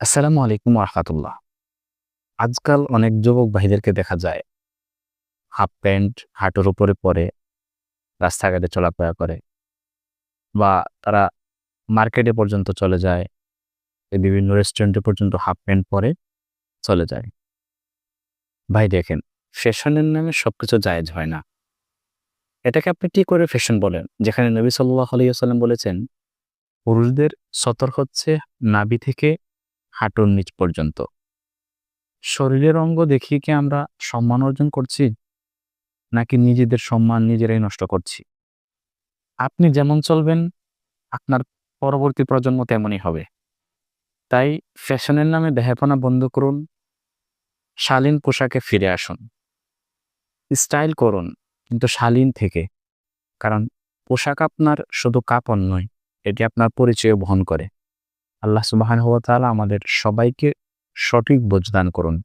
আসসালামু আলাইকুম রহমতুল্লাহ আজকাল অনেক যুবক ভাইদেরকে দেখা যায়, হাফ প্যান্ট, হাঁটুর উপরে পরে, রাস্তাঘাটে চলাফেরা করে বা তারা মার্কেটে পর্যন্ত চলে যায় বিভিন্ন রেস্টুরেন্টে পর্যন্ত হাফ প্যান্ট পরে চলে যায়। ভাই দেখেন, ফ্যাশনের নামে সব কিছু জায়েজ হয় না। এটাকে আপনি কি করে ফ্যাশন বলেন? যেখানে নবী সাল্লাহ আলিয়া সাল্লাম বলেছেন, পুরুষদের সতর হচ্ছে নাভি থেকে হাঁটুর নিচ পর্যন্ত। শরীরের অঙ্গ দেখিয়ে কি আমরা সম্মান অর্জন করছি? নাকি নিজেদের সম্মান নিজেরাই নষ্ট করছি? আপনি যেমন চলবেন, আপনার পরবর্তী প্রজন্ম তেমনই হবে। তাই ফ্যাশনের নামে দেহাপনা বন্ধ করুন, শালীন পোশাকে ফিরে আসুন। স্টাইল করুন, কিন্তু শালীন থেকে। কারণ পোশাক আপনার শুধু কাপড় নয়, এটি আপনার পরিচয় বহন করে। আল্লাহ সুবাহান হওয়া তালা আমাদের সবাইকে সঠিক বোঝদান করুন।